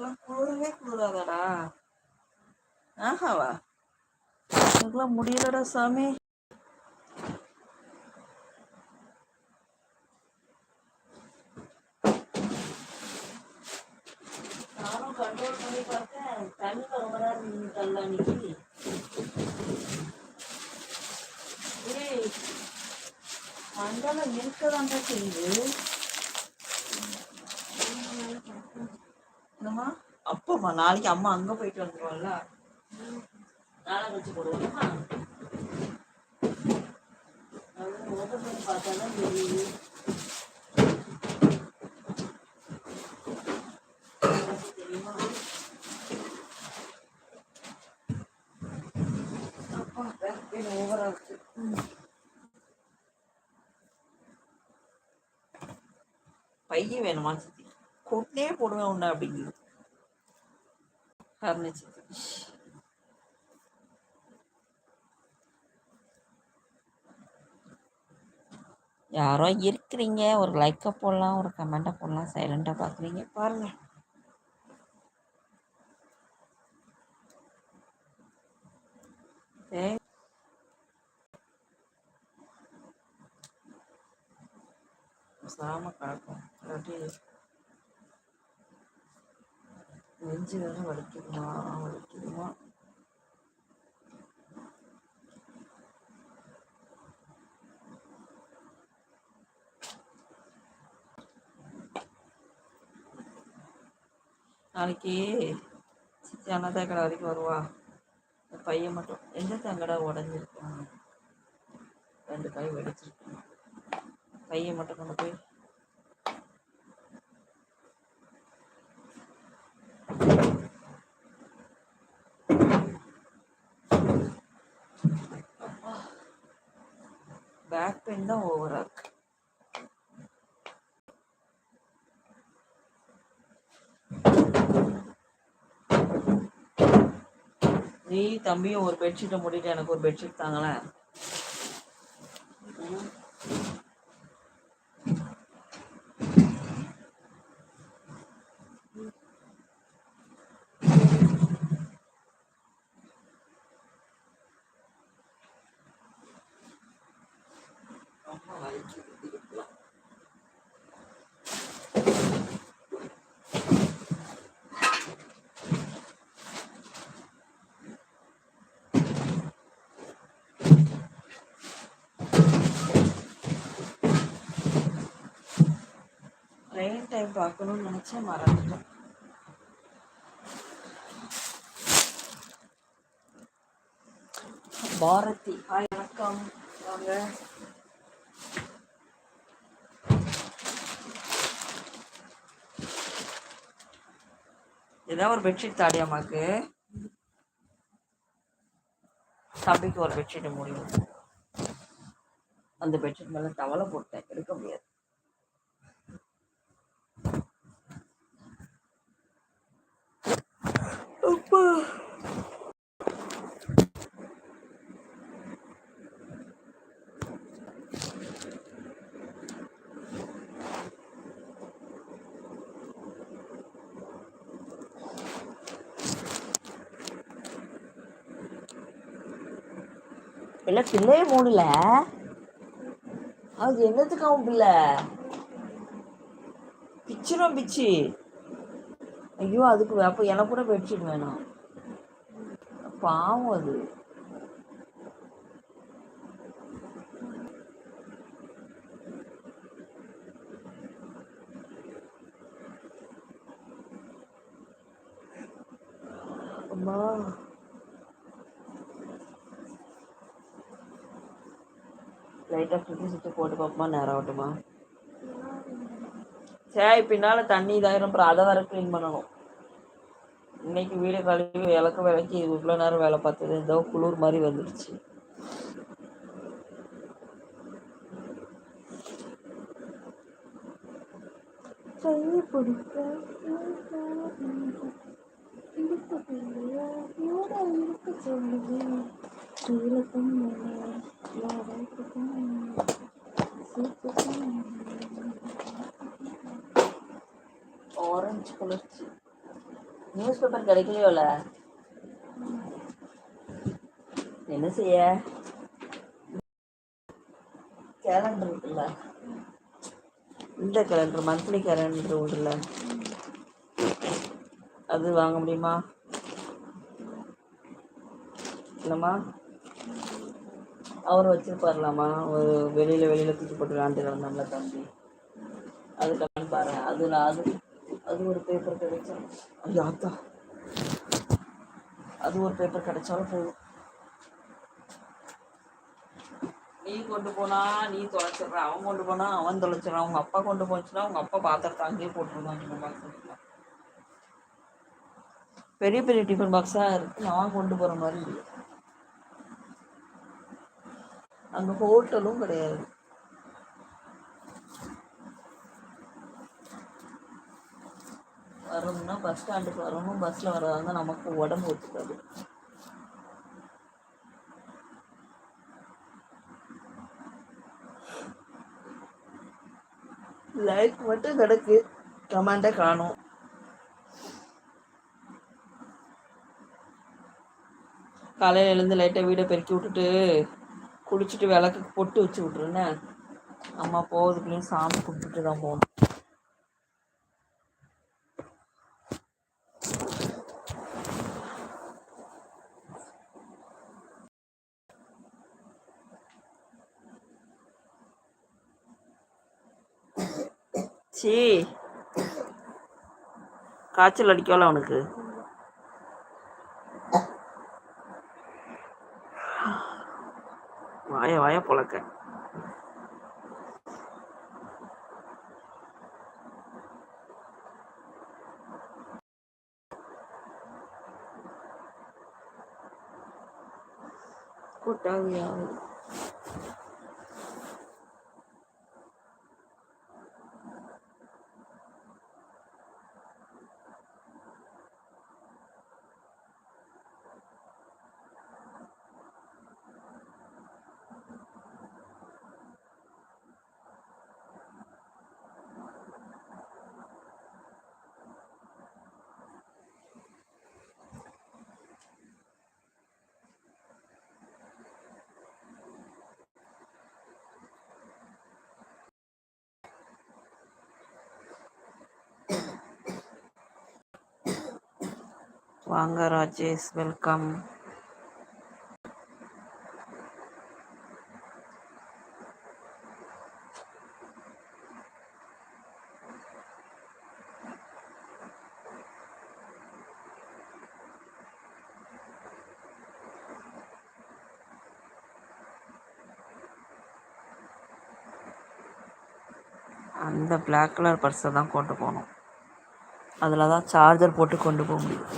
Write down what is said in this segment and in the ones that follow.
எனக்குலாம் குளிரவே குளிராதடா ஆஹாவா? எனக்குலாம் முடியலடா சாமி. நானும் கண்ட்ரோல் பண்ணி பார்த்தேன். தண்ணியில் ரொம்ப நேரம் நின்றுட்டல்ல அன்னைக்கு ஏய் மண்டலம் இருக்கதாங்க செய்யுது. அப்பம்மா நாளைக்கு அம்மா அங்க போயிட்டு வந்துருவாள்ல. நாளை வச்சு போடுவோமா? அது ஓப்பன் பண்ணி பார்த்தாதான் தெரியுது. பையன் வேணுமா சித்தி கொட்டே போடுவேன் உன்ன அப்படிங்கிறது. கருணை யாரோ இருக்கிறீங்க ஒரு லைக்கை போடலாம் ஒரு கமெண்ட்டை போடலாம் சைலண்டாக பார்க்குறீங்க பாருங்கள் நெஞ்சு வேற வலிக்குதுமா வலிக்குதுமா நாளைக்கு சித்தி அண்ணா கடை வரைக்கும் வருவா இந்த பையன் மட்டும் எந்த தங்கடா உடஞ்சிருக்கான் ரெண்டு கை வெடிச்சிருக்கான் பையன் மட்டும் கொண்டு போய் பேக் பெயின் தான் ஓவரா இருக்கு நீ தம்பியும் ஒரு பெட்ஷீட்டை மூடிட்டு எனக்கு ஒரு பெட்ஷீட் தாங்களேன். ட்ரெயின் டைம் பார்க்கணும்னு நினச்சேன் மறந்துட்டேன். பாரதி ஹாய் வணக்கம். வாங்க. ஏதாவது ஒரு பெட்ஷீட் தாடி அம்மாக்கு தம்பிக்கு ஒரு பெட்ஷீட் முடியும். அந்த பெட்ஷீட் மேலே டவலை போட்டேன். எடுக்க முடியாது. அப்பா. இல்லை பிள்ளையே மூடல? அது என்னத்துக்காகவும் பிள்ளை? பிச்சிரும் பிச்சு. ஐயோ அதுக்கு அப்போ எனக்கு கூட பெட்ஷீட் வேணும். பாவம் அது. அம்மா. லைட்டாக ஃப்ரிட்ஜ் சுற்றி போட்டு பார்ப்போமா நேரம் ஆகட்டுமா? சரி பின்னால் தண்ணி இதாயிரும். அப்புறம் அதை வேற க்ளீன் பண்ணணும். இன்னைக்கு வீடு கழுவி விளக்க விளக்கி இவ்வளோ நேரம் வேலை பார்த்தது. ஏதோ குளிர் மாதிரி வந்துடுச்சு. சொல்லுங்க ஆரஞ்சு குளிர்ச்சி நியூஸ் பேப்பர் கிடைக்கலையோல என்ன செய்ய? கேலண்டர் இருக்குல்ல. இந்த கேலண்டர் மந்த்லி கேலண்டர் உண்டுல்ல. அது வாங்க முடியுமா? இல்லைம்மா. அவர் வச்சிருப்பார்லாமா ஒரு வெளியில வெளியில தூக்கி போட்டு விளாண்டு கிடந்தோம்ல தம்பி. அதுக்கு பாரு. நான் அது அது ஒரு பேப்பர் கிடைச்சா ஐயா அத்தா அது ஒரு பேப்பர் கிடைச்சாலும் போதும். நீ கொண்டு போனா நீ தொலைச்சிடுற அவன் கொண்டு போனா அவன் தொலைச்சிடறான் அவங்க அப்பா கொண்டு போச்சுன்னா அவங்க அப்பா பாத்திரத்தை அங்கேயே போட்டுருவாங்க பெரிய பெரிய டிஃபன் பாக்ஸாக இருக்கு நான் கொண்டு போகிற மாதிரி இல்லை. அங்கே ஹோட்டலும் கிடையாது. பஸ் ஸ்டாண்டுக்கு வரணும். பஸ்ஸில் வராங்க நமக்கு உடம்பு ஒத்துக்காது. லைட் மட்டும் கிடக்கு. கமாண்டை காணும். காலையில் எழுந்து லைட்டாக வீடை பெருக்கி விட்டுட்டு குளிச்சுட்டு விளக்கு பொட்டு வச்சு விட்ருன்னு அம்மா போகிறதுக்குள்ளேயும் சாமி கும்பிட்டுட்டு தான் போகணும். சி. காய்ச்சல் அடிக்கல அவனுக்கு. வாய வாய பொழக்க கூட்டாவியாவது வாங்க ராஜேஷ் வெல்கம். அந்த பிளாக் கலர் பர்ஸை தான் கொண்டு போகணும். அதில் தான் சார்ஜர் போட்டு கொண்டு போக முடியும்.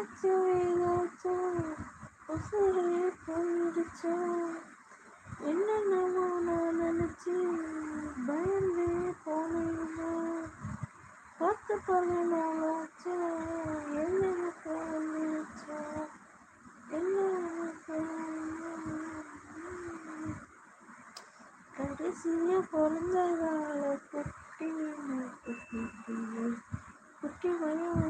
என்னாச்சு ஏதாச்சோ உசுரே போயிடுச்சோ என்னென்னவோ நான் நினச்சி பயந்தே போனேன்னா பார்த்து பண்ணலாச்சு என்னென்னக்கு வந்துச்சோ என்ன கடைசியாக பிறந்ததால குட்டி குட்டி குட்டி பயம்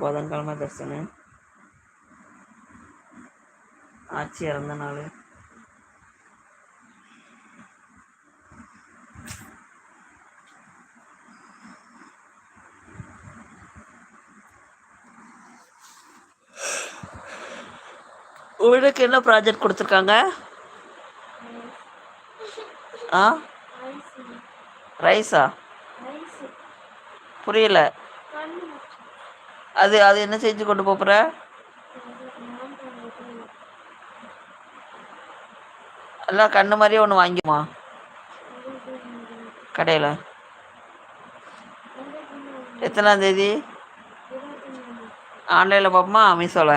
போதன்கிழமை தர்சனு ஆட்சி இறந்த நாள். உங்களுக்கு என்ன ப்ராஜெக்ட் கொடுத்துருக்காங்க? ஆ? ரைஸா புரியல. அது அது என்ன செஞ்சு கொண்டு போகிற எல்லாம் கண்ணு மாதிரியே ஒன்று வாங்கிமா கடையில். எத்தனாம் தேதி ஆன்லைனில் பார்ப்போமா மீஷோவில்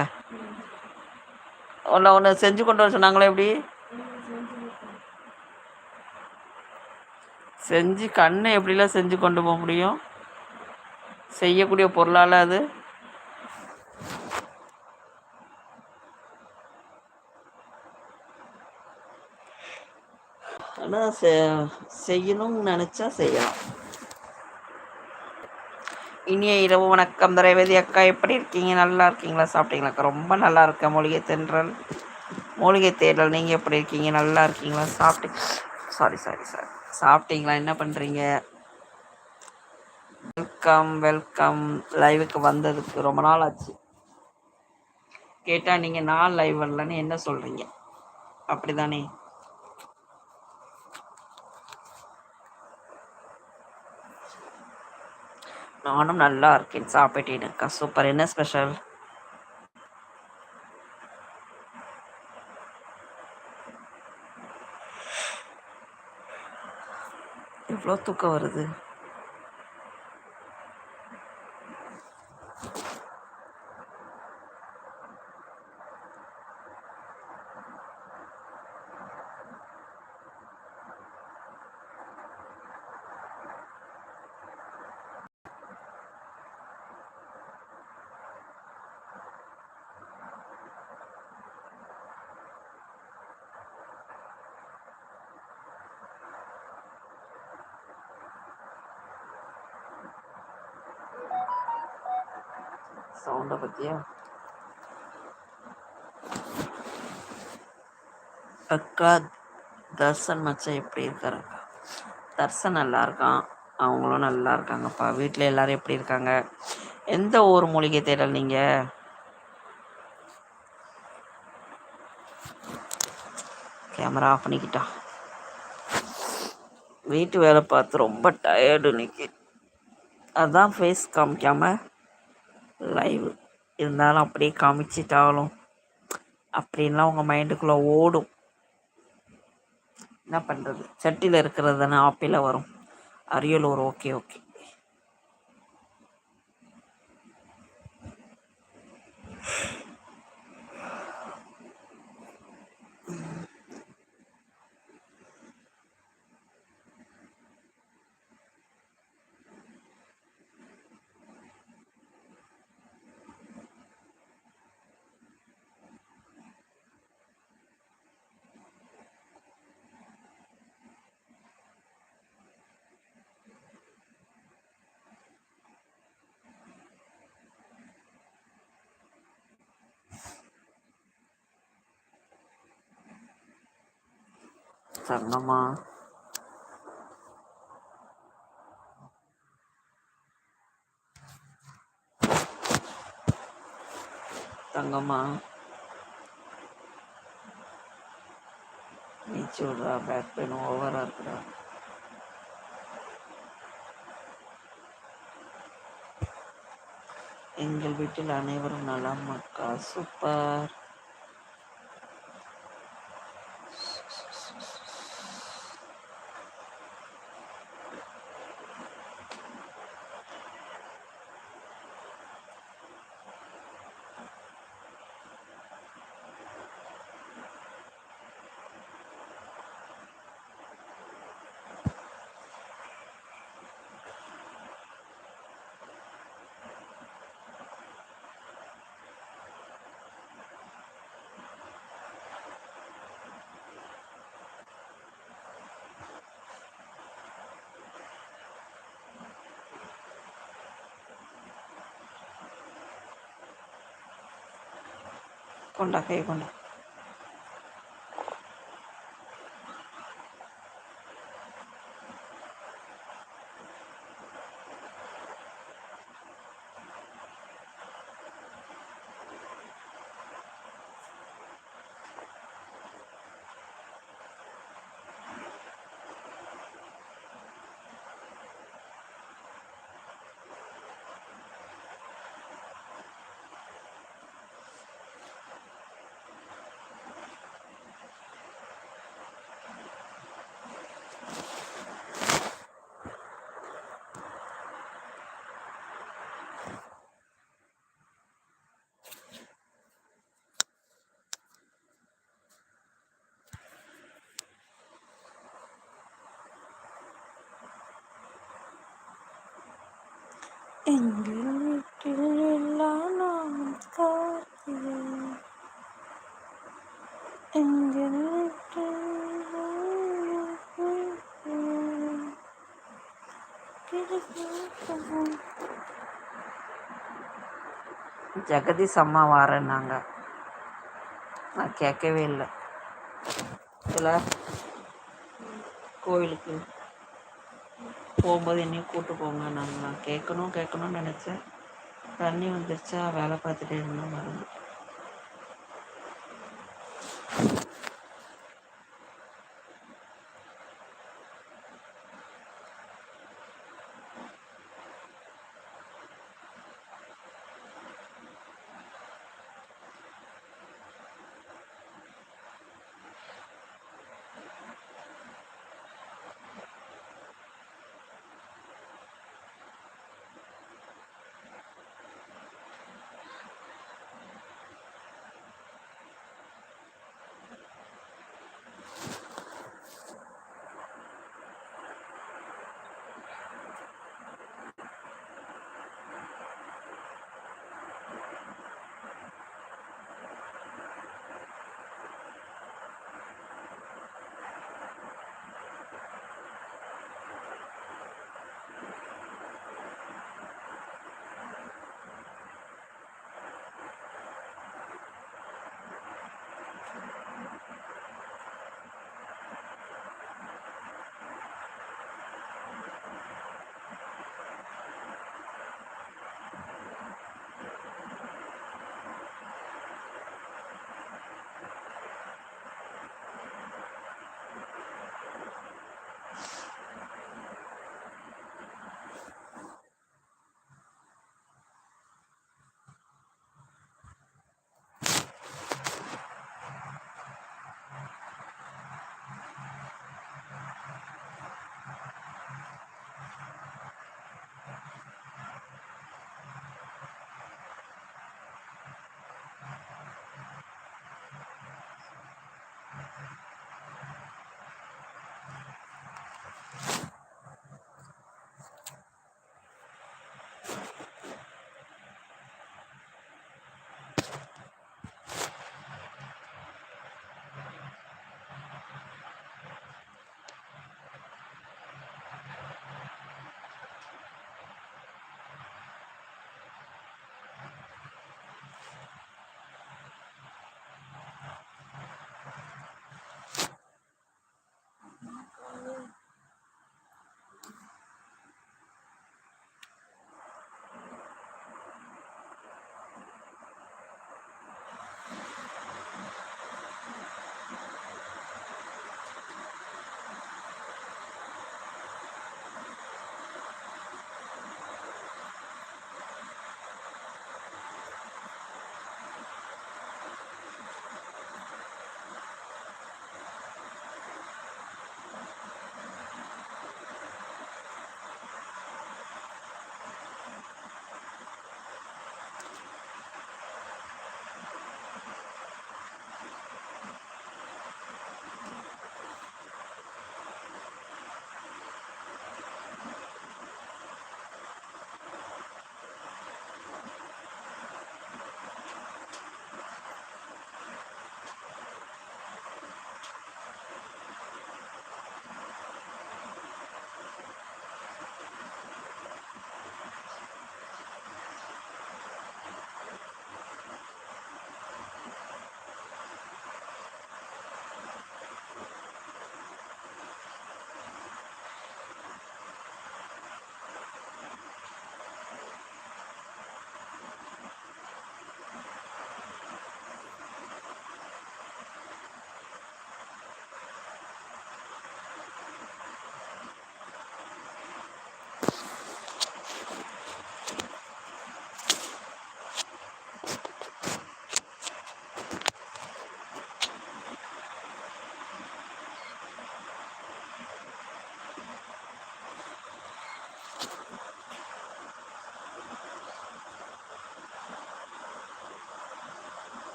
ஒன்று ஒன்று செஞ்சு கொண்டு வர சொன்னாங்களே எப்படி? செஞ்சு கண்ணை எப்படிலாம் செஞ்சு கொண்டு போக முடியும்? செய்யக்கூடிய பொருளால் அது? ஆனால் செ செய்யணும்னு நினச்சா செய்யலாம். இனிய இரவு வணக்கம். திரைவதி அக்கா எப்படி இருக்கீங்க? நல்லா இருக்கீங்களா? சாப்பிட்டீங்களா? அக்கா ரொம்ப நல்லா இருக்கேன். மூலிகை தென்றல் மூலிகை தேடல் நீங்கள் எப்படி இருக்கீங்க? நல்லா இருக்கீங்களா? சாப்பிட்டு சாரி சாரி சாரி சாப்பிட்டீங்களா? என்ன பண்ணுறீங்க வெல்கம் வெல்கம் லைவுக்கு வந்ததுக்கு ரொம்ப நாள் ஆச்சு. கேட்டால் நீங்கள் நான் லைவ் வரலன்னு என்ன சொல்கிறீங்க அப்படி தானே நானும் நல்லா இருக்கேன். சாப்பிட்டேனுக்கா சூப்பர். என்ன ஸ்பெஷல் எவ்வளோ தூக்கம் வருது. சவுண்டை பற்றியா அக்கா தர்சன் மச்சான் எப்படி இருக்காரு? அக்கா தர்சன் நல்லா இருக்கான். அவங்களும் நல்லா இருக்காங்கப்பா. வீட்டில் எல்லாரும் எப்படி இருக்காங்க? எந்த ஊர் மூலிகை தேடல் நீங்கள் கேமரா ஆஃப் பண்ணிக்கிட்டா. வீட்டு வேலை பார்த்து ரொம்ப டயர்டு இன்னைக்கு. அதான் ஃபேஸ் காமிக்காமல் லைவ் இருந்தாலும் அப்படியே காமிச்சிட்டாலும் அப்படின்லாம் உங்கள் மைண்டுக்குள்ளே ஓடும். என்ன பண்ணுறது சட்டியில் இருக்கிறது தானே ஆப்பில் வரும். Ariyalur okay okay Thangamma. தங்கம்மா. நீச்சு விடுறா பேக் பெயின் ஓவராக இருக்குடா. எங்கள் வீட்டில் அனைவரும் நலம் அக்கா. சூப்பர். கொண்டா எங்கள் வீட்டில் எல்லாம் நாளும் கார்த்திகை எங்கள் வீட்டில் ஜெகதீஷ் அம்மா வாரேன்னாங்க. நான் கேட்கவே இல்லை. இல்லை கோயிலுக்கு போகும்போது என்னையும் கூட்டு போங்க நான் கேட்கணும் கேட்கணும்னு நினச்சேன். தண்ணி வந்துருச்சா வேலை பார்த்துட்டே இருந்தேன்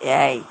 E aí?